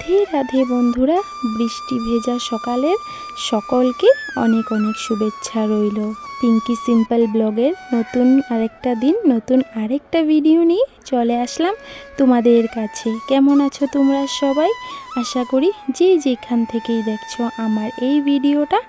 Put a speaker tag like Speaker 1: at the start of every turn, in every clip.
Speaker 1: রাধে রাধে বন্ধুরা, বৃষ্টি ভেজা সকালের সকলকে অনেক অনেক শুভেচ্ছা রইল। পিঙ্কি সিম্পল ব্লগের নতুন আরেকটা দিন, নতুন আরেকটা ভিডিও নিয়ে চলে আসলাম তোমাদের কাছে। কেমন আছো তোমরা সবাই? আশা করি যে যেখান থেকেই দেখছ আমার এই ভিডিওটা,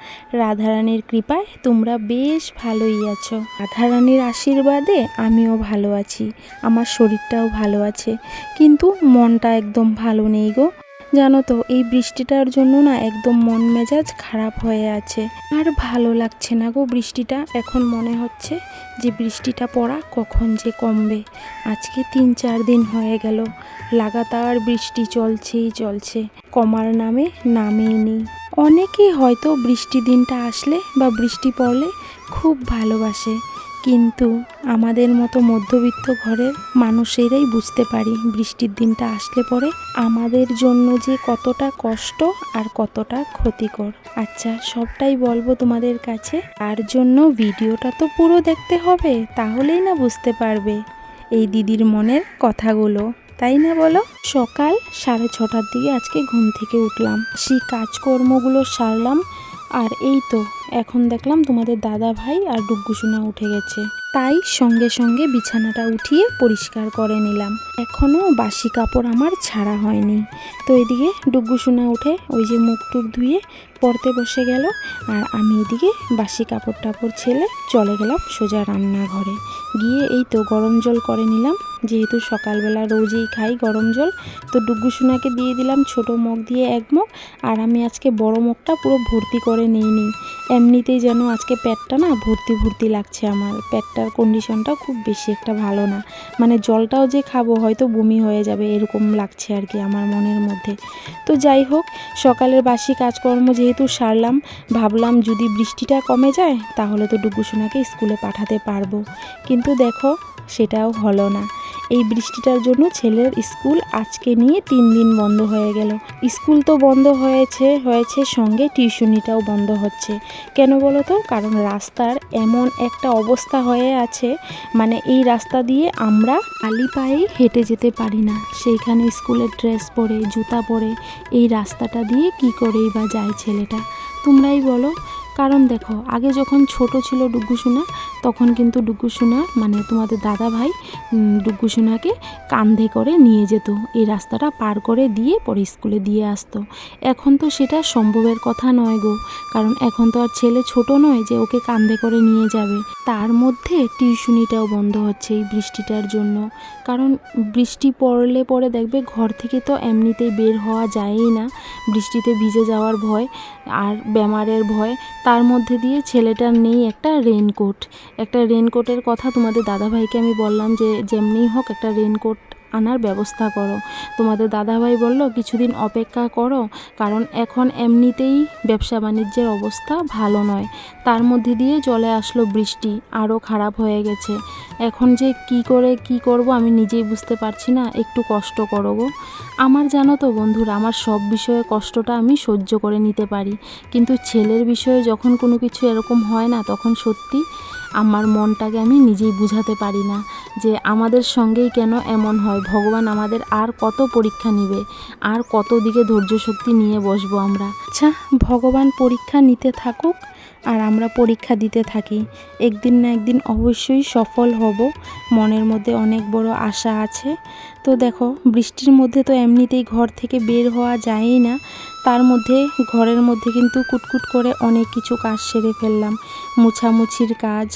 Speaker 1: রাধারানীর কৃপায় তোমরা বেশ ভালোই আছো। রাধারানীর আশীর্বাদে আমিও ভালো আছি, আমার শরীরটাও ভালো আছে, কিন্তু মনটা একদম ভালো নেই গো। জানো তো, এই বৃষ্টিটার জন্য না একদম মন মেজাজ খারাপ হয়ে আছে। আর ভালো লাগছে না গো বৃষ্টিটা। এখন মনে হচ্ছে যে বৃষ্টিটা পড়া কখন যে কমবে। আজকে তিন চার দিন হয়ে গেল। লাগাতার বৃষ্টি চলছেই চলছে। কমার নামে নামেই নেই। অনেকেই হয়তো বৃষ্টি দিনটা আসলে বা বৃষ্টি পড়লে খুব ভালোবাসে। কিন্তু আমাদের মতো মধ্যবিত্ত ঘরের মানুষেরাই বুঝতে পারি বৃষ্টির দিনটা আসলে পরে আমাদের জন্য যে কতটা কষ্ট আর কতটা ক্ষতিকর। আচ্ছা সবটাই বলব তোমাদের কাছে। তার জন্য ভিডিওটা তো পুরো দেখতে হবে, তাহলেই না বুঝতে পারবে এই দিদির মনের কথাগুলো, তাই না বলো? সকাল সাড়ে ছটার দিকে আজকে ঘুম থেকে উঠলাম। সেই কাজকর্মগুলো সারলাম, আর এই তো এখন দেখলাম তোমাদের দাদা ভাই আর ডুগ্গুসোনা উঠে গেছে। তাই সঙ্গে সঙ্গে বিছানাটা উঠিয়ে পরিষ্কার করে নিলাম। এখনও বাসি কাপড় আমার ছাড়া হয়নি। তো এদিকে ডুগ্গুসোনা উঠে ওই যে মুখ টুক ধুয়ে পড়তে বসে গেল আর আমি এদিকে বাসি কাপড় টাপড় ছেলে চলে গেলাম সোজা রান্নাঘরে। গিয়ে এই তো গরম জল করে নিলাম। যেহেতু সকালবেলা রোজই খাই গরম জল, তো ডুগ্গুসোনাকে দিয়ে দিলাম ছোট মগ দিয়ে এক মগ। আর আমি আজকে বড় মগটা পুরো ভর্তি করে নিইনি। এমনিতেই যেন আজকে পেটটা না ভর্তি ভর্তি লাগছে আমার। পেটটার কন্ডিশনটা খুব বেশি একটা ভালো না। মানে জলটাও যে খাব হয়তো বমি হয়ে যাবে এরকম লাগছে আর কি আমার মনের মধ্যে। তো যাই হোক, সকালের বাসি কাজকর্ম যেহেতু সারলাম, ভাবলাম যদি বৃষ্টিটা কমে যায় তাহলে তো ডুগুসোনাকে স্কুলে পাঠাতে পারব। কিন্তু দেখো সেটাও হলো না। এই বৃষ্টিটার জন্য ছেলের স্কুল আজকে নিয়ে তিন দিন বন্ধ হয়ে গেল। স্কুল তো বন্ধ হয়েছে হয়েছে সঙ্গে টিউশনিটাও বন্ধ হচ্ছে। কেন বলো তো? কারণ রাস্তার এমন একটা অবস্থা হয়ে আছে মানে এই রাস্তা দিয়ে আমরা খালি পায়ে হেঁটে যেতে পারি না। সেইখানে স্কুলের ড্রেস পরে, জুতা পরে এই রাস্তাটা দিয়ে কি করেই বা যায় ছেলেটা? তোমরাই বলো কারণ দেখো, আগে যখন ছোট ছিল ডুগ্গুসোনা তখন কিন্তু ডুগ্গুসোনা মানে তোমাদের দাদা ভাই ডুগ্গুসোনাকে কান্ধে করে নিয়ে যেত। এই রাস্তাটা পার করে দিয়ে পরে স্কুলে দিয়ে আসতো। এখন তো সেটা সম্ভবের কথা নয় গো। কারণ এখন তো আর ছেলে ছোট নয় যে ওকে কান্ধে করে নিয়ে যাবে। তার মধ্যে টিউশনিটাও বন্ধ হচ্ছে এই বৃষ্টিটার জন্য। কারণ বৃষ্টি পড়লে পরে দেখবে ঘর থেকে তো এমনিতেই বের হওয়া যায়ই না। বৃষ্টিতে ভিজে যাওয়ার ভয় আর বেমারের ভয় তার মধ্যে দিয়ে ছেলেটার নেই একটা রেনকোট একটা রেনকোটের কথা তোমাদের দাদাভাইকে আমি বললাম যে যেমনিই হোক একটা রেনকোট আনার ব্যবস্থা করো। তোমাদের দাদাভাই বলল, কিছুদিন অপেক্ষা করো, কারণ এখন এমনিতেই ব্যবসা বাণিজ্যের অবস্থা ভালো নয়। তার মধ্যে দিয়ে চলে আসলো বৃষ্টি আরও খারাপ হয়ে গেছে। এখন যে কি করে কি করব আমি নিজেই বুঝতে পারছি না, একটু কষ্ট করো গো। আমার জানো তো বন্ধুরা, আমার সব বিষয়ে কষ্টটা আমি সহ্য করে নিতে পারি। কিন্তু ছেলের বিষয়ে যখন কোনো কিছু এরকম হয় না, তখন সত্যি আমার মনটাকে আমি নিজেই বুঝাতে পারি না যে আমাদের সঙ্গেই কেন এমন হয়। ভগবান আমাদের আর কত পরীক্ষা নেবে, আর কত দিকে ধৈর্য শক্তি নিয়ে বসবো আমরা। আচ্ছা ভগবান পরীক্ষা নিতে থাকুক আর আমরা পরীক্ষা দিতে থাকি। একদিন না একদিন অবশ্যই সফল হব। মনের মধ্যে অনেক বড় আশা আছে। তো দেখো, বৃষ্টির মধ্যে তো এমনিতেই ঘর থেকে বের হওয়া যায়ই না। তার মধ্যে ঘরের মধ্যে কিন্তু কুটকুট করে অনেক কিছু কাজ সেরে ফেললাম। মুছামুছির কাজ,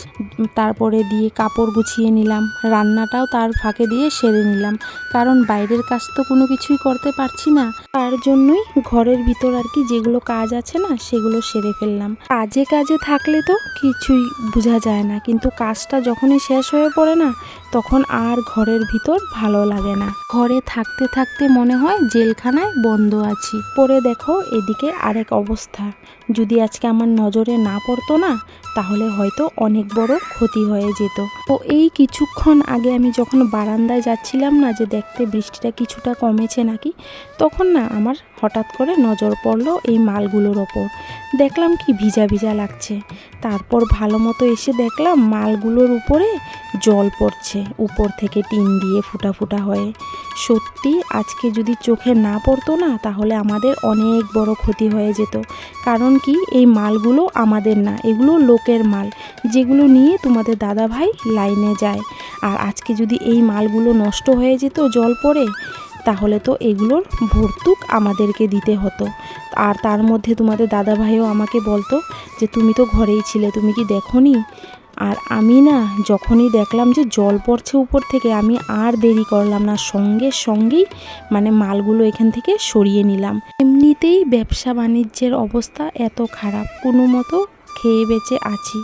Speaker 1: তারপরে দিয়ে কাপড় গুছিয়ে নিলাম। রান্নাটাও তার ফাঁকে দিয়ে সেরে নিলাম। কারণ বাইরের কাজ তো কোনো কিছুই করতে পারছি না। তার জন্যই ঘরের ভিতর আর কি যেগুলো কাজ আছে না, সেগুলো সেরে ফেললাম। কাজে কাজে থাকলে তো কিছুই বোঝা যায় না। কিন্তু কাজটা যখনই শেষ হয়ে পড়ে না, তখন আর ঘরের ভিতর ভালো লাগে না। ঘরে থাকতে থাকতে মনে হয় জেলখানায় বন্ধ আছি। পরে দেখো এদিকে আরেক অবস্থা। যদি আজকে আমার নজরে না পড়তো না, তাহলে হয়তো অনেক বড় ক্ষতি হয়ে যেত। তো এই কিছুক্ষণ আগে আমি যখন বারান্দায় যাচ্ছিলাম না যে দেখতে বৃষ্টিটা কিছুটা কমেছে নাকি, তখন না আমার হঠাৎ করে নজর পড়ল এই মালগুলোর ওপর। দেখলাম কি ভিজা ভিজা লাগছে। তারপর ভালো মতো এসে দেখলাম মালগুলোর উপরে জল পড়ছে, উপর থেকে টিন দিয়ে ফুটা ফুটা হয়ে। সত্যি, আজকে যদি চোখে না পড়তো না, তাহলে আমাদের অনেক বড় ক্ষতি হয়ে যেত। কারণ কি, এই মালগুলো আমাদের না, এগুলো লোকের মাল, যেগুলো নিয়ে তোমাদের দাদা ভাই লাইনে যায়। আর আজকে যদি এই মালগুলো নষ্ট হয়ে যেত, জল পড়ে তাহলে তো এগুলোর ভর্তুক আমাদেরকে দিতে হতো। আর তার মধ্যে তোমাদের দাদা ভাইও আমাকে বলতো যে, তুমি তো ঘরেই ছিলে, তুমি কি দেখোনি? আর আমি না যখনই দেখলাম যে, জল পড়ছে উপর থেকে, আমি আর দেরি করলাম না, সঙ্গে সঙ্গেই মানে মালগুলো এখান থেকে সরিয়ে নিলাম। এমনিতেই ব্যবসা বাণিজ্যের অবস্থা এত খারাপ, কোনো মতো খেয়ে বেঁচে আছি।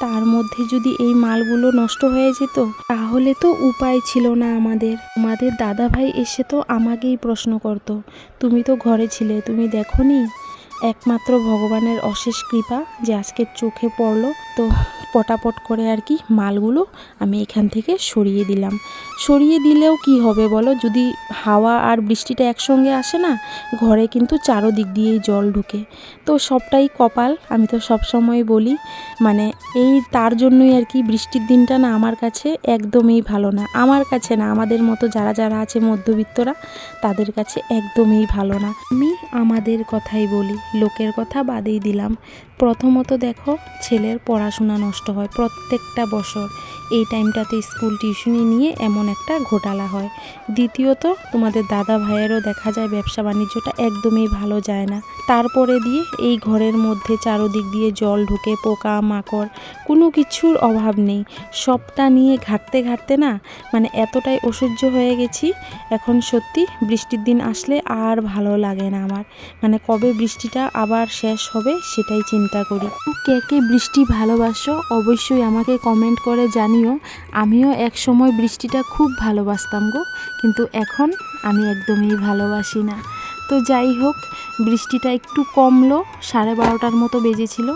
Speaker 1: তার মধ্যে যদি এই মালগুলো নষ্ট হয়ে যেত, তাহলে তো উপায় ছিল না আমাদের। আমাদের দাদাভাই এসে তো আমাকেই প্রশ্ন করতো, তুমি তো ঘরে ছিলে, তুমি দেখোনি? একমাত্র ভগবানের অশেষ কৃপা যে আজকে চোখে পড়ল, তো পটাপট করে আর কি মালগুলো আমি এখান থেকে সরিয়ে দিলাম। সরিয়ে দিলেও কি হবে বলো? যদি হাওয়া আর বৃষ্টিটা একসঙ্গে আসে না, ঘরে কিন্তু চারোদিক দিয়েই জল ঢুকে। তো সবটাই কপাল, আমি তো সব সময় বলি মানে এই তার জন্যই আর কি বৃষ্টির দিনটা না আমার কাছে একদমই ভালো না। আমার কাছে না, আমাদের মতো যারা যারা আছে মধ্যবিত্তরা, তাদের কাছে একদমই ভালো না। আমি আমাদের কথাই বলি লোকের কথা বাদেই দিলাম। প্রথমত দেখো, ছেলের পড়াশোনা নষ্ট হয় প্রত্যেকটা বছর। এই টাইমটাতে স্কুল টিউশনি নিয়ে এমন একটা ঘোটালা হয়। দ্বিতীয়ত, তোমাদের দাদা ভাইয়েরও দেখা যায় ব্যবসা বাণিজ্যটা একদমই ভালো যায় না। তারপরে দিয়ে এই ঘরের মধ্যে চারোদিক দিয়ে জল ঢুকে, পোকা, মাকড়, কোনো কিছুর অভাব নেই। সবটা নিয়ে ঘাটতে ঘাটতে না মানে এতটাই অসহ্য হয়ে গেছি, এখন সত্যি বৃষ্টির দিন আসলে আর ভালো লাগে না আমার। মানে কবে বৃষ্টিটা আবার শেষ হবে সেটাই চিন্তা করি। কে কে বৃষ্টি ভালোবাসো অবশ্যই আমাকে কমেন্ট করে জানিও। আমিও এক সময় বৃষ্টিটা খুব ভালোবাসতাম গো, কিন্তু এখন আমি একদমই ভালোবাসি না। তো যাই হোক, বৃষ্টিটা একটু কমলো, সাড়ে বারোটার মতো বেজেছিল।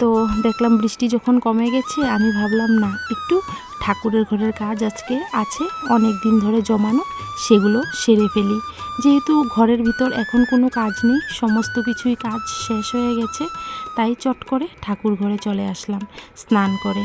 Speaker 1: তো দেখলাম বৃষ্টি যখন কমে গেছে, আমি ভাবলাম না, একটু ঠাকুরের ঘরের কাজ আজকে আছে অনেক দিন ধরে জমানো। সেগুলো সেরে ফেলি। যেহেতু ঘরের ভিতর এখন কোনো কাজ নেই, সমস্ত কিছুই কাজ শেষ হয়ে গেছে, তাই চট করে ঠাকুর ঘরে চলে আসলাম স্নান করে।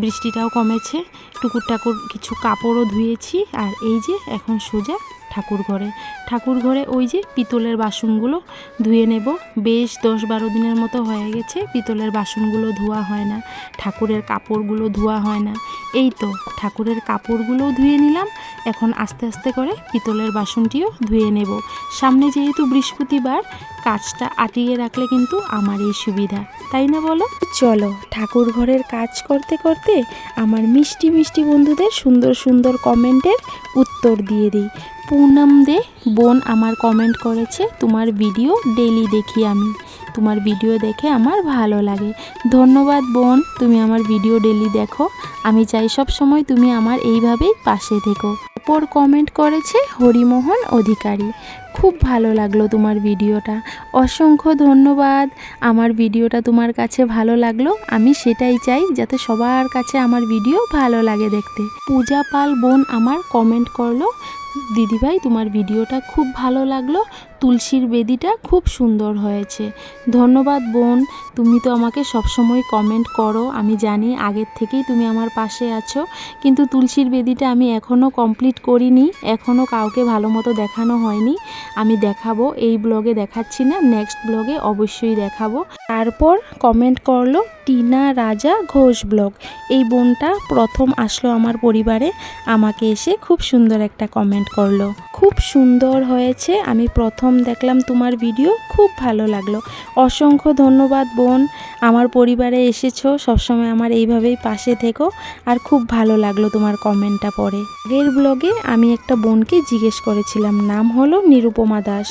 Speaker 1: বৃষ্টিটাও কমেছে, টুকুর টাকুর কিছু কাপড়ও ধুয়েছি, আর এই যে এখন সোজা ঠাকুর ঘরে ঠাকুর ঘরে ওই যে পিতলের বাসনগুলো ধুয়ে নেব। বেশ দশ বারো দিনের মতো হয়ে গেছে, পিতলের বাসনগুলো ধোয়া হয় না, ঠাকুরের কাপড়গুলো ধোয়া হয় না। এই তো ঠাকুরের কাপড়গুলোও ধুয়ে নিলাম, এখন আস্তে আস্তে করে পিতলের বাসনটিও ধুয়ে নেব। সামনে যেহেতু বৃহস্পতিবার, কাজটা আটিয়ে রাখলে কিন্তু আমার এই সুবিধা, তাই না বলো? চলো ঠাকুর ঘরের কাজ করতে করতে আমার মিষ্টি মিষ্টি বন্ধুদের সুন্দর সুন্দর কমেন্টের উত্তর দিয়ে দিই। পুনম দে, বোন আমার কমেন্ট করেছে, তোমার ভিডিও ডেলি দেখি আমি। তোমার ভিডিও দেখে আমার ভালো লাগে। ধন্যবাদ বোন, তুমি আমার ভিডিও ডেলি দেখো। আমি চাই সব সময় তুমি আমার এইভাবেই পাশে থেকো। ওপর কমেন্ট করেছে, হরিমোহন অধিকারী। খুব ভালো লাগল তোমার ভিডিওটা অসংখ্য ধন্যবাদ। আমার ভিডিওটা তোমার কাছে ভালো লাগল। আমি সেটাই চাই যাতে সবার কাছে আমার ভিডিও ভালো লাগে দেখতে। পূজা পাল বোন আমার কমেন্ট করল দিদিভাই তোমার ভিডিওটা খুব ভালো লাগল। তুলসীর বেদিটা খুব সুন্দর হয়েছে। ধন্যবাদ বোন, তুমি তো আমাকে সবসময় কমেন্ট করো, আমি জানি আগের থেকেই তুমি আমার পাশে আছো, কিন্তু তুলসীর বেদিটা আমি এখনও কমপ্লিট করিনি এখনও কাউকে ভালো মতো দেখানো হয়নি। আমি দেখাবো, এই ব্লগে দেখাচ্ছি না নেক্সট ব্লগে অবশ্যই দেখাবো। তারপর কমেন্ট করল টিনা রাজা ঘোষ ব্লগ এই বোনটা প্রথম আসলো আমার পরিবারে, আমাকে এসে খুব সুন্দর একটা কমেন্ট করল। খুব সুন্দর হয়েছে। আমি প্রথম দেখলাম তোমার ভিডিও খুব ভালো লাগল। অসংখ্য ধন্যবাদ বোন। আমার পরিবারে এসেছ, সবসময় আমার এইভাবেই পাশে থেকো। আর খুব ভালো লাগল তোমার কমেন্টটা পড়ে। আগের ব্লগে আমি একটা বোনকে জিজ্ঞেস করেছিলাম, নাম হলো নিরুপমা দাস।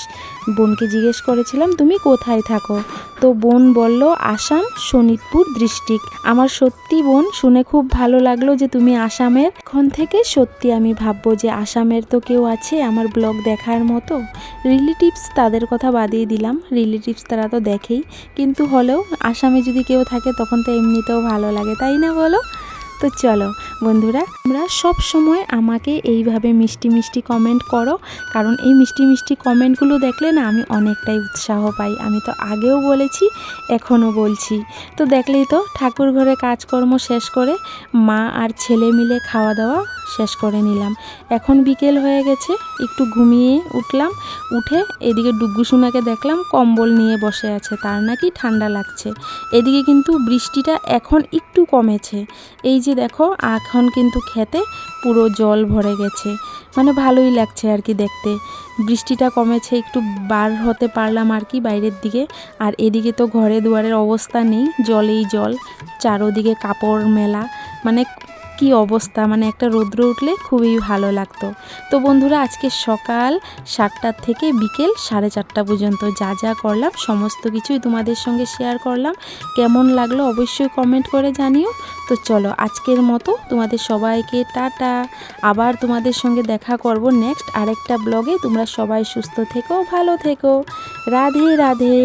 Speaker 1: বোনকে জিজ্ঞেস করেছিলাম, তুমি কোথায় থাকো? তো বোন বলল, আসাম শোনিতপুর ডিস্ট্রিক্ট। আমার সত্যি বোন শুনে খুব ভালো লাগল যে তুমি আসামের। এখন থেকে সত্যি আমি ভাববো যে আসামের তো কেউ আছে আমার ব্লগ দেখার মতো। রিলেটিভস তাদের কথা বাদিয়ে দিলাম, রিলেটিভস তারা তো দেখেই। কিন্তু হলেও আসামে যদি কেউ থাকে তখন তো এমনিতেও ভালো লাগে, তাই না বলো? তো চলো বন্ধুরা, তোমরা সব সময় আমাকে এইভাবে মিষ্টি মিষ্টি কমেন্ট করো, কারণ এই মিষ্টি মিষ্টি কমেন্টগুলো দেখলে না আমি অনেকটাই উৎসাহ পাই। আমি তো আগেও বলেছি, এখনও বলছি। তো দেখলেই তো ঠাকুর ঘরে কাজকর্ম শেষ করে মা আর ছেলে মিলে খাওয়া দাওয়া শেষ করে নিলাম। এখন বিকেল হয়ে গেছে, একটু ঘুমিয়ে উঠলাম, উঠে এদিকে ডুগ্গুসুনাকে দেখলাম কম্বল নিয়ে বসে আছে, তার নাকি ঠান্ডা লাগছে। এদিকে কিন্তু বৃষ্টিটা এখন একটু কমেছে। এই যে দেখো, এখন কিন্তু খেতে পুরো জল ভরে গেছে। মানে ভালোই লাগছে আর কি দেখতে। বৃষ্টিটা কমেছে, একটু বার হতে পারলাম আর কি বাইরের দিকে। আর এদিকে তো ঘরে দুয়ারের অবস্থা নেই, জলেই জল, চারোদিকে কাপড় মেলা। মানে কি অবস্থা? মানে একটা রৌদ্র উঠলে খুবই ভালো লাগতো। তো বন্ধুরা, আজকে সকাল সাতটার থেকে বিকেল সাড়ে চারটা পর্যন্ত যা যা করলাম, সমস্ত কিছুই তোমাদের সঙ্গে শেয়ার করলাম। কেমন লাগল অবশ্যই কমেন্ট করে জানিও। তো চলো, আজকের মতো তোমাদের সবাইকে টাটা। আবার তোমাদের সঙ্গে দেখা করব নেক্সট আরেকটা ব্লগে তোমরা সবাই সুস্থ থেকো, ভালো থেকো। রাধে রাধে।